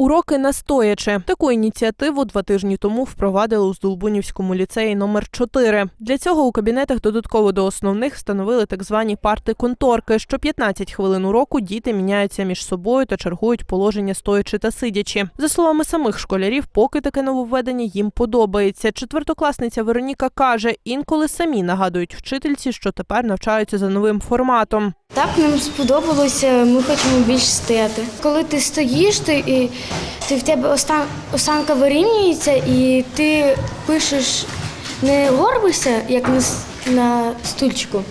Уроки настоячи. Таку ініціативу два тижні тому впровадили у Здолбунівському ліцеї номер 4 Для цього у кабінетах додатково до основних встановили так звані парти-конторки. Що 15 хвилин уроку діти міняються між собою та чергують положення стоячи та сидячи. За словами самих школярів, поки таке нововведення їм подобається. Четвертокласниця Вероніка каже, інколи самі нагадують вчительці, що тепер навчаються за новим форматом. Так нам сподобалося, ми хочемо більше стояти. Коли ти стоїш, ти, і, ти в тебе остан, останка вирівнюється і ти пишеш не горбишся, як на, на стульчику,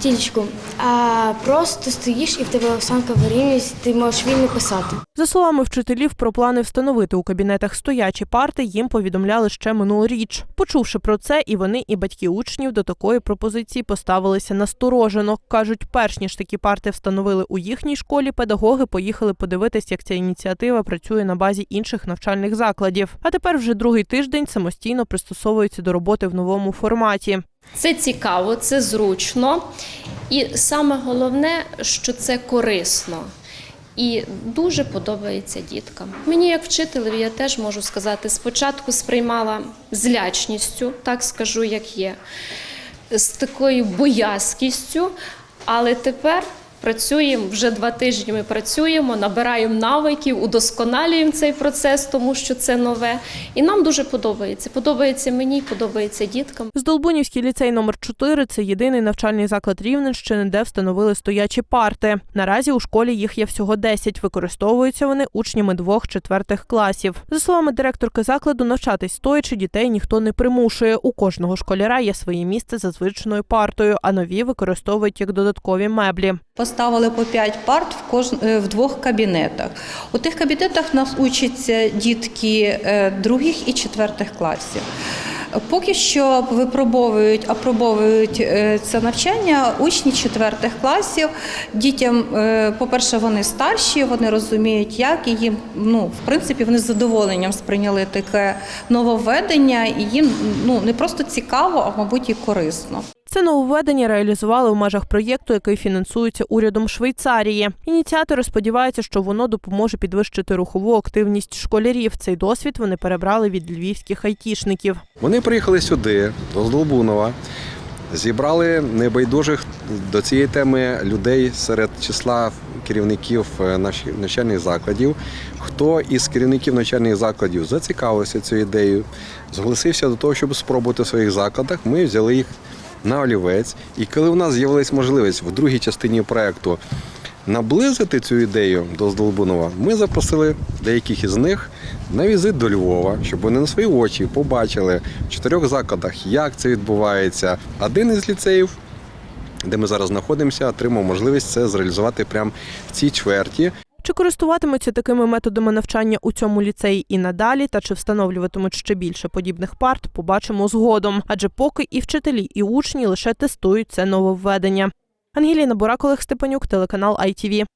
стільчику, а просто стоїш і в тебе осанка вирівнюється, ти можеш вільно писати. За словами вчителів, про плани встановити у кабінетах стоячі парти їм повідомляли ще минулоріч. Почувши про це, і вони, і батьки учнів до такої пропозиції поставилися насторожено. кажуть, перш ніж такі парти встановили у їхній школі, педагоги поїхали подивитись, як ця ініціатива працює на базі інших навчальних закладів. А тепер вже другий тиждень самостійно пристосовуються до роботи в новому форматі. Це цікаво, це зручно. І саме головне, що це корисно. І дуже подобається діткам. Мені, як вчителеві, я теж можу сказати, спочатку сприймала з лячністю, так скажу, як є, з такою боязкістю, але тепер працюємо вже два тижні. Ми працюємо, набираємо навиків, удосконалюємо цей процес, тому що це нове. І нам дуже подобається. Подобається мені, подобається діткам. Здолбунівський ліцей номер 4 – це єдиний навчальний заклад Рівненщини, де встановили стоячі парти. Наразі у школі їх є всього 10. Використовуються вони учнями двох четвертих класів. За словами директорки закладу, навчатись стоячи дітей ніхто не примушує. У кожного школяра є своє місце за звичною партою, а нові використовують як додаткові меблі. Поставили по 5 парт в кож... е, в двох кабінетах. У тих кабінетах нас учаться дітки е, других і четвертих класів. Поки що випробовують, апробовують е, це навчання учні четвертих класів. Дітям, по-перше, вони старші, вони розуміють, як і їм, ну, в принципі, вони з задоволенням сприйняли таке нововведення, і їм ну, не просто цікаво, а мабуть і корисно. Це нововведення реалізували в межах проєкту, який фінансується урядом Швейцарії. Ініціатори сподіваються, що воно допоможе підвищити рухову активність школярів. Цей досвід вони перебрали від львівських айтішників. Вони приїхали сюди, до Здолбунова, зібрали небайдужих до цієї теми людей серед числа керівників е, навчальних закладів. Хто із керівників навчальних закладів зацікавився цією ідеєю, зголосився до того, щоб спробувати в своїх закладах, ми взяли їх на олівець. І коли у нас з'явилась можливість в другій частині проекту наблизити цю ідею до Здолбунова, ми запросили деяких із них на візит до Львова, щоб вони на свої очі побачили в чотирьох закладах, як це відбувається. Один із ліцеїв, де ми зараз знаходимося, отримав можливість це зреалізувати прямо в цій чверті. Користуватимуться такими методами навчання у цьому ліцеї і надалі, та чи встановлюватимуть ще більше подібних парт, побачимо згодом. Адже поки і вчителі, і учні лише тестують це нововведення. Ангеліна Бурак, Олег Степанюк, телеканал ITV.